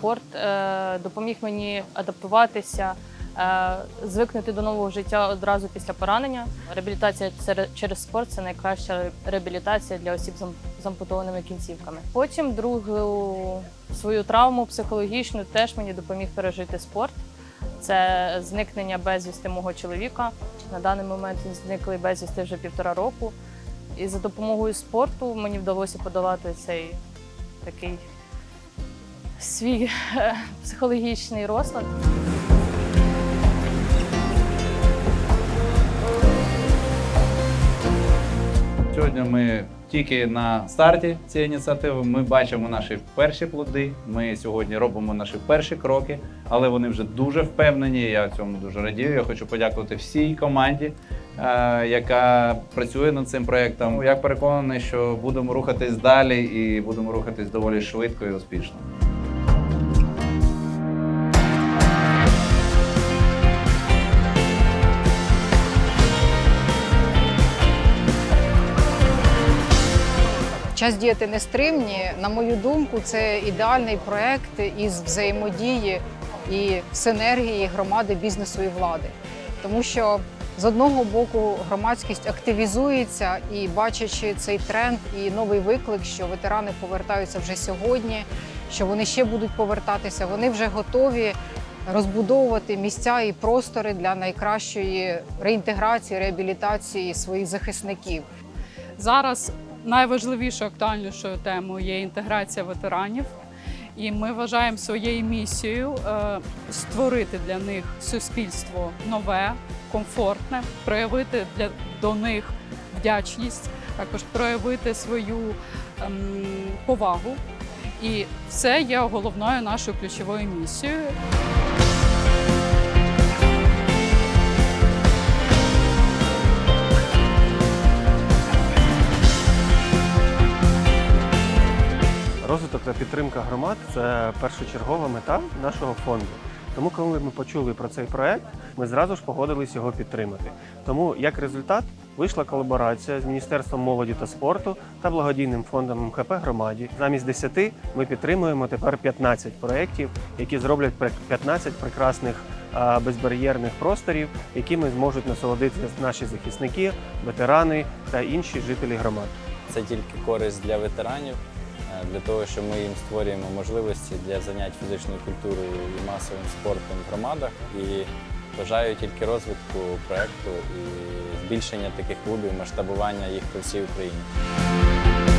спорт е, допоміг мені адаптуватися, е, звикнути до нового життя одразу після поранення. Реабілітація через спорт це найкраща реабілітація для осіб з ампутованими кінцівками. Потім другу свою травму психологічну теж мені допоміг пережити спорт. Це зникнення безвісти мого чоловіка. На даний момент він зниклий безвісти вже півтора року. І за допомогою спорту мені вдалося подолати цей такий свій е, психологічний розлад. Сьогодні ми тільки на старті цієї ініціативи. Ми бачимо наші перші плоди. Ми сьогодні робимо наші перші кроки, але вони вже дуже впевнені. Я цьому дуже радію. Я хочу подякувати всій команді, е, яка працює над цим проєктом. Я переконаний, що будемо рухатись далі і будемо рухатись доволі швидко і успішно. Час діяти нестримні. На мою думку, це ідеальний проект із взаємодії і синергії громади, бізнесу і влади. Тому що з одного боку громадськість активізується і бачачи цей тренд і новий виклик, що ветерани повертаються вже сьогодні, що вони ще будуть повертатися, вони вже готові розбудовувати місця і простори для найкращої реінтеграції, реабілітації своїх захисників. Зараз найважливішою актуальнішою темою є інтеграція ветеранів. І ми вважаємо своєю місією е, створити для них суспільство нове, комфортне, проявити для до них вдячність, також проявити свою ем, повагу. І це є головною нашою ключовою місією. Розвиток та підтримка громад це першочергова мета нашого фонду. Тому, коли ми почули про цей проект, ми зразу ж погодились його підтримати. Тому, як результат, вийшла колаборація з Міністерством молоді та спорту та благодійним фондом МХП громаді. Замість 10 ми підтримуємо тепер 15 проєктів, які зроблять прек- 15 прекрасних безбар'єрних просторів, якими зможуть насолодитися наші захисники, ветерани та інші жителі громад. Це тільки користь для ветеранів, для того, що ми їм створюємо можливості для занять фізичною культурою і масовим спортом в громадах. І бажаю тільки розвитку проекту і збільшення таких клубів, масштабування їх по всій Україні.